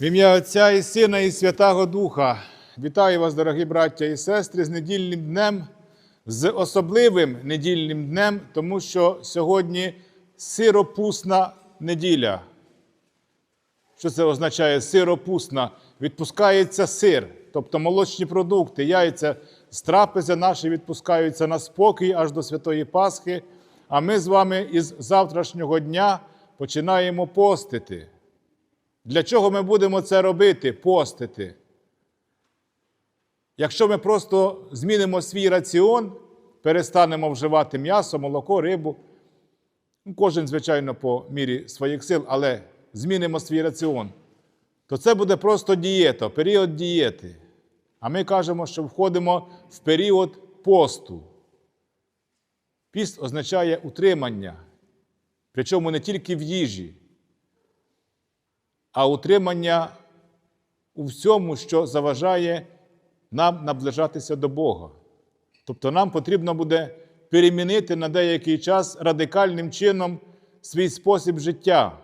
В ім'я Отця і Сина, і Святого Духа. Вітаю вас, дорогі браття і сестри, з недільним днем, з особливим недільним днем, тому що сьогодні сиропусна неділя. Що це означає сиропусна? Відпускається сир, тобто молочні продукти, яйця з трапези наші відпускаються на спокій аж до Святої Пасхи. А ми з вами із завтрашнього дня починаємо постити. Для чого ми будемо це робити? Постити. Якщо ми просто змінимо свій раціон, перестанемо вживати м'ясо, молоко, рибу, ну, кожен, звичайно, по мірі своїх сил, але змінимо свій раціон, то це буде просто дієта, період дієти. А ми кажемо, що входимо в період посту. Піст означає утримання, причому не тільки в їжі, а утримання у всьому, що заважає нам наближатися до Бога. Тобто нам потрібно буде перемінити на деякий час радикальним чином свій спосіб життя,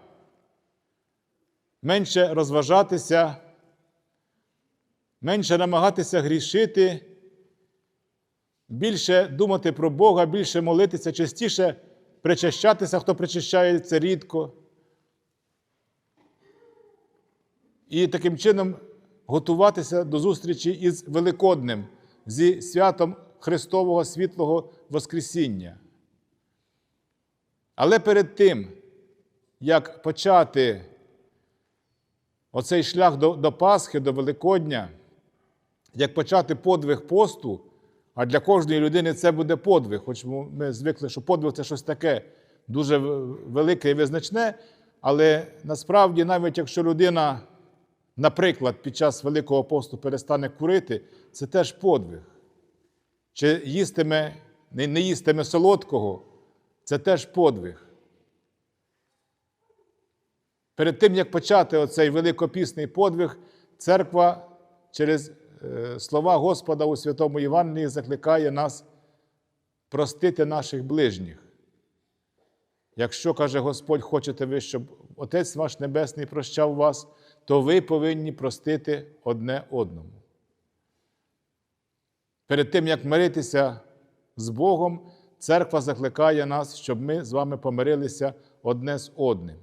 менше розважатися, менше намагатися грішити, більше думати про Бога, більше молитися, частіше причащатися, хто причащається рідко. І таким чином готуватися до зустрічі із Великоднем, зі святом Христового світлого Воскресіння. Але перед тим, як почати оцей шлях до, до Пасхи, до Великодня, як почати подвиг посту, а для кожної людини це буде подвиг, хоч ми звикли, що подвиг це щось таке дуже велике і визначне, але насправді, навіть якщо людина наприклад, під час Великого посту перестане курити, це теж подвиг. Чи їстиме, не їстиме солодкого, це теж подвиг. Перед тим, як почати оцей великопісний подвиг, церква через слова Господа у Святому Євангелії закликає нас простити наших ближніх. Якщо, каже Господь, хочете ви, щоб Отець ваш Небесний прощав вас, то ви повинні простити одне одному. Перед тим, як миритися з Богом, церква закликає нас, щоб ми з вами помирилися одне з одним.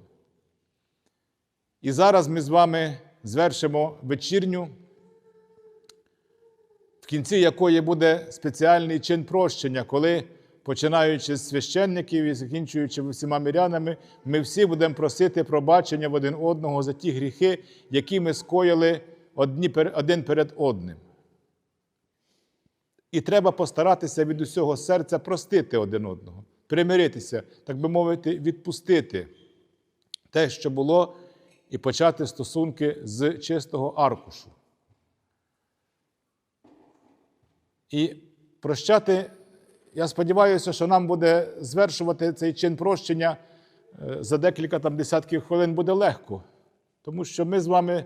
І зараз ми з вами звершимо вечірню, в кінці якої буде спеціальний чин прощення, коли починаючи з священників і закінчуючи всіма мирянами, ми всі будемо просити пробачення в один одного за ті гріхи, які ми скоїли один перед одним. І треба постаратися від усього серця простити один одного, примиритися, так би мовити, відпустити те, що було, і почати стосунки з чистого аркушу. І прощати я сподіваюся, що нам буде звершувати цей чин прощення за декілька там десятків хвилин буде легко. Тому що ми з вами,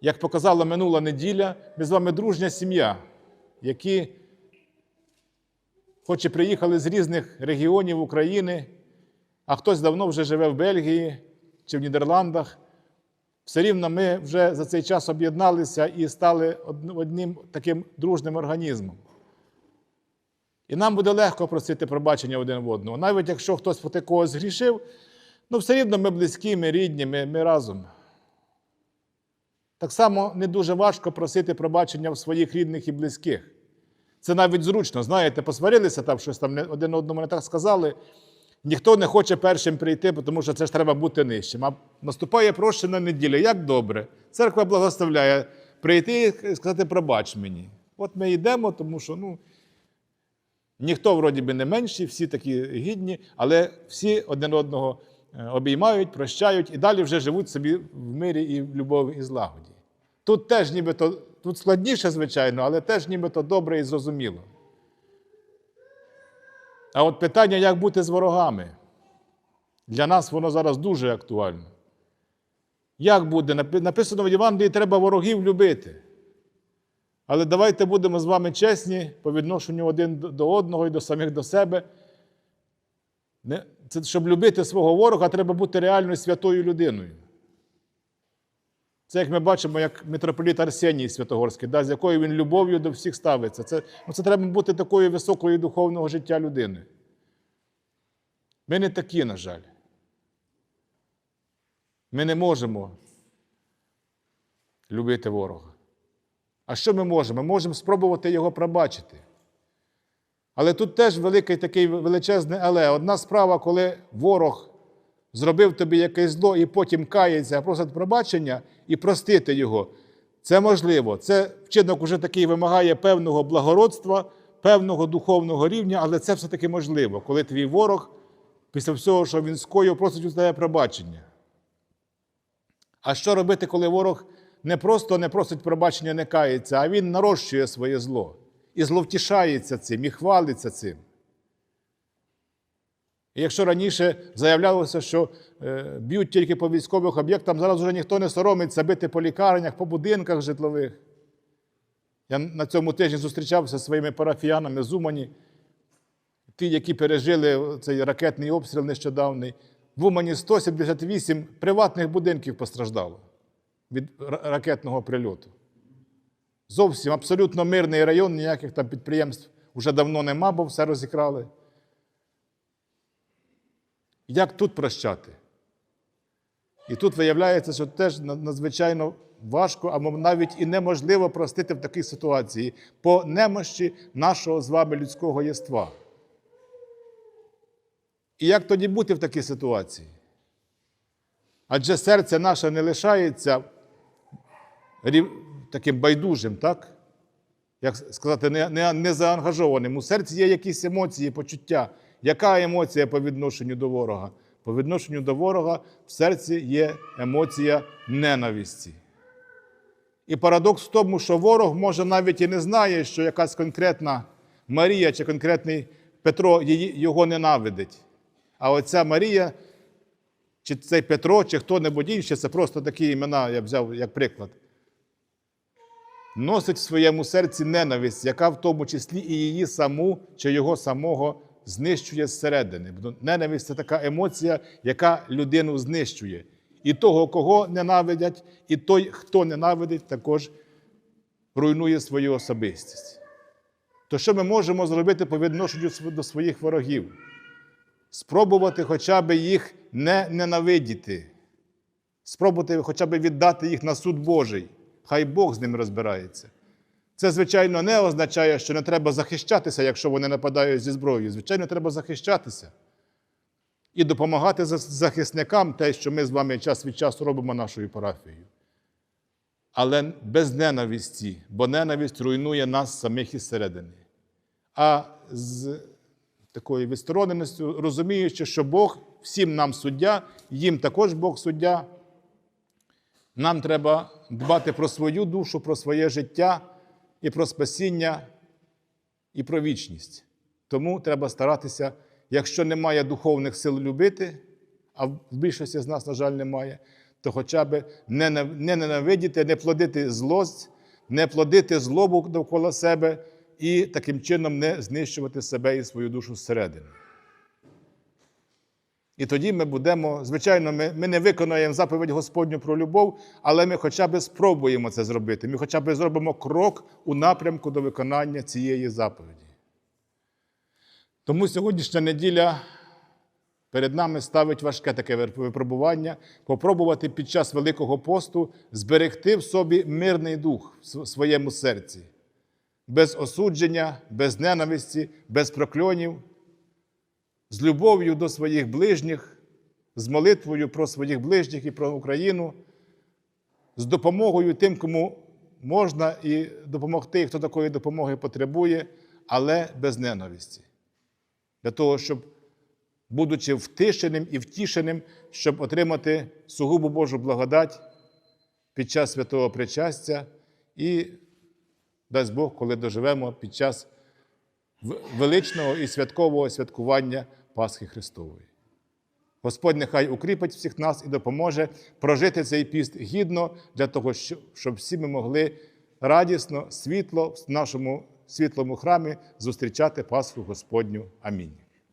як показала минула неділя, ми з вами дружня сім'я, які, хоч і приїхали з різних регіонів України, а хтось давно вже живе в Бельгії чи в Нідерландах, все рівно ми вже за цей час об'єдналися і стали одним таким дружним організмом. І нам буде легко просити пробачення один в одного. Навіть якщо хтось проти когось згрішив, ну все рівно ми близькі, ми рідні, ми, ми разом. Так само не дуже важко просити пробачення в своїх рідних і близьких. Це навіть зручно, знаєте, посварилися там, щось там один одному не так сказали. Ніхто не хоче першим прийти, тому що це ж треба бути нижчим. А наступає прощена неділя. Як добре. Церква благословляє прийти і сказати, пробач мені. От ми йдемо, тому що, ну. Ніхто, вроді би, не менші, всі такі гідні, але всі один одного обіймають, прощають і далі вже живуть собі в мирі і в любові і злагоді. Тут теж нібито, тут складніше, звичайно, але теж нібито добре і зрозуміло. А от питання, як бути з ворогами, для нас воно зараз дуже актуально. Як буде? Написано в Євангелії, треба ворогів любити. Але давайте будемо з вами чесні по відношенню один до одного і до самих до себе. Це, Щоб любити свого ворога, треба бути реально святою людиною. Це, як ми бачимо, як митрополіт Арсеній Святогорський, да, з якою він любов'ю до всіх ставиться. Це, ну, це треба бути такою високою духовного життя людини. Ми не такі, на жаль. Ми не можемо любити ворога. А що ми можемо? Ми можемо спробувати його пробачити. Але тут теж великий такий величезний але. Одна справа, коли ворог зробив тобі якесь зло і потім кається, просить пробачення і простити його. Це можливо. Це вчинок уже такий вимагає певного благородства, певного духовного рівня, але це все-таки можливо, коли твій ворог, після всього, що він скоїв, просить у тебе пробачення. А що робити, коли ворог не просто не просить пробачення, не кається, а він нарощує своє зло і зловтішається цим, і хвалиться цим. І якщо раніше заявлялося, що е, б'ють тільки по військових об'єктах, зараз вже ніхто не соромиться бити по лікарнях, по будинках житлових. Я на цьому тижні зустрічався зі своїми парафіянами з Умані, ті, які пережили цей ракетний обстріл нещодавний. В Умані 178 приватних будинків постраждало від ракетного прильоту. Зовсім абсолютно мирний район, ніяких там підприємств вже давно нема, бо все розікрали. Як тут прощати? І тут виявляється, що теж надзвичайно важко, або навіть і неможливо простити в такій ситуації по немощі нашого з вами людського єства. І як тоді бути в такій ситуації? Адже серце наше не лишається таким байдужим, так? Як сказати, не, не, не заангажованим. У серці є якісь емоції, почуття. Яка емоція по відношенню до ворога? По відношенню до ворога в серці є емоція ненависті. І парадокс в тому, що ворог може навіть і не знає, що якась конкретна Марія чи конкретний Петро її, його ненавидить. А оця Марія, чи цей Петро, чи хто-небудь інший, це просто такі імена, я взяв як приклад. Носить в своєму серці ненависть, яка в тому числі і її саму чи його самого знищує зсередини. Ненависть це така емоція, яка людину знищує. І того, кого ненавидять, і той, хто ненавидить, також руйнує свою особистість. То що ми можемо зробити по відношенню до своїх ворогів? Спробувати хоча б їх не ненавидіти, спробувати хоча б віддати їх на суд Божий. Хай Бог з ними розбирається. Це, звичайно, не означає, що не треба захищатися, якщо вони нападають зі зброєю. Звичайно, треба захищатися і допомагати захисникам те, що ми з вами час від часу робимо нашою парафією. Але без ненависті, бо ненависть руйнує нас самих із середини. А з такою відстороненістю, розуміючи, що Бог всім нам суддя, їм також Бог суддя. Нам треба дбати про свою душу, про своє життя і про спасіння, і про вічність. Тому треба старатися, якщо немає духовних сил любити, а в більшості з нас, на жаль, немає, то хоча б не ненавидіти, не плодити злость, не плодити злобу довкола себе і таким чином не знищувати себе і свою душу зсередини. І тоді ми будемо, звичайно, ми, ми не виконаємо заповідь Господню про любов, але ми хоча б спробуємо це зробити. Ми хоча б зробимо крок у напрямку до виконання цієї заповіді. Тому сьогоднішня неділя перед нами ставить важке таке випробування попробувати під час Великого посту зберегти в собі мирний дух в своєму серці, без осудження, без ненависті, без прокльонів з любов'ю до своїх ближніх, з молитвою про своїх ближніх і про Україну, з допомогою тим, кому можна і допомогти, хто такої допомоги потребує, але без ненависті. Для того, щоб, будучи втишеним і втішеним, щоб отримати сугубу Божу благодать під час святого причастя і, дасть Бог, коли доживемо під час величного і святкового святкування Пасхи Христової. Господь нехай укріпить всіх нас і допоможе прожити цей піст гідно для того, щоб всі ми могли радісно, світло в нашому світлому храмі зустрічати Пасху Господню. Амінь.